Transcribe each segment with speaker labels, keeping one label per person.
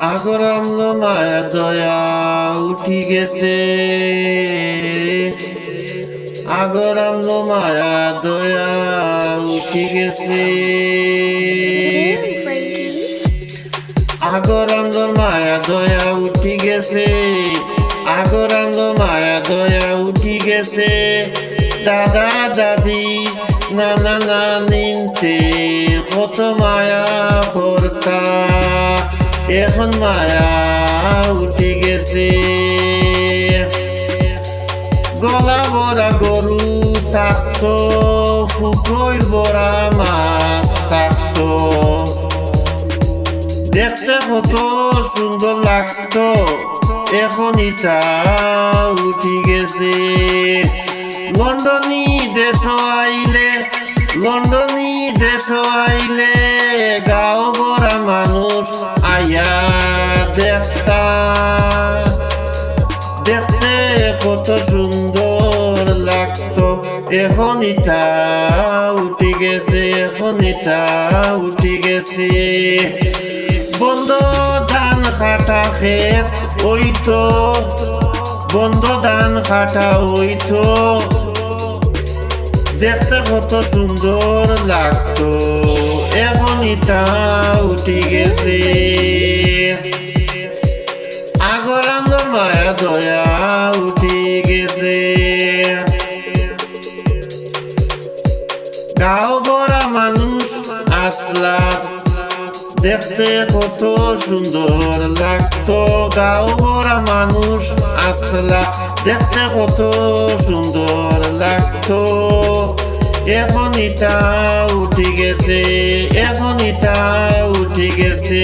Speaker 1: আগর আমলো মায়া দয়া উঠি গেছে। আগর আমলো মায়া দয়া উঠি গেছে। আগর আমলো মায়া দয়া উঠি গেছে। আগর আমলো মায়া দয়া উঠি গেছে। দাদা দাদি নানা নানিনতে কত মায়া করতা। এখন মায়া উঠে গেছে। গলা বড়া গরু থাকতো ফুকইর বড়া মাছ থাকতো। দেখতে কত সুন্দর লাগতো এখন ইটা উঠি গেছে। লন্ডনী দেশ আইলে লন্ডনী দেশ আইলে গাঁও বড়া মানুষ আয়া দেখতা দেখতে কত সুন্দর লাগতো এখন ইটা উঠে গেছে এখন ইটা উঠে গেছে। বন্ধ ধান কাটা খেত ওই তো বন্ধ ধান কাটা ওই তো দেখতে কত সুন্দর লাগতো। এখন ইটা উঠে গেছে। আগর আমার মায়া দয়া উঠে গেছে। গাও বড়া মানুষ আসলা দেখতে কত সুন্দর লাগতো গাও বড়া মানুষ আসলা। দেখতে কত সুন্দর লাগতো। এখন ইটা উঠে গেছে এখন ইটা উঠে গেছে।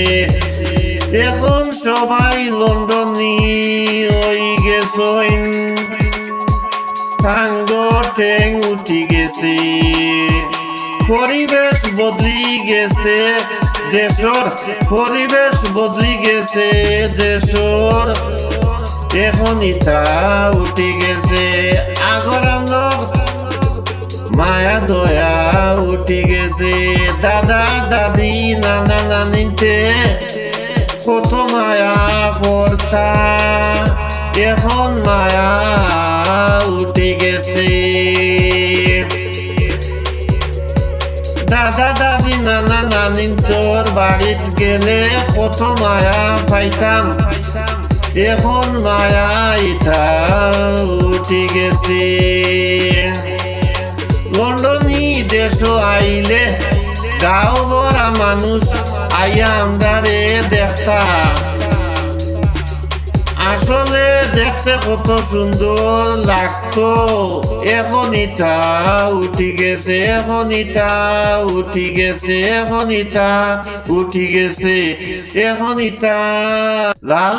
Speaker 1: এখন সবাই লন্ডনী ওই গেছেন সাঙ্গ ঠেং উঠে গেছে। পরিবেশ বদলি গেছে দেশর, পরিবেশ বদলি গেছে দেশর। এখন ইটা উঠি গেছে, আগর মায়া, দয়া উঠি গেছে। দাদা, দাদি, নানা, নানিতে কত মায়া, করতা। এখন মায়া উঠে গেছে। দাদা দাদি নানা নানিন তোর বাড়িত গেলে কত মায়া পাইতাম। এখন মায়া ইটা উঠে গেছে। লন্ডনী দেশ আইলে গাঁও বড়া মানুষ আইয়া আমদারে দেখতা আসলে দেখতে কত সুন্দর লাগতো। এখন ইটা উঠি গেছে এখন ইটা উঠি গেছে এখন ইটা উঠি গেছে এখন ইটা লাল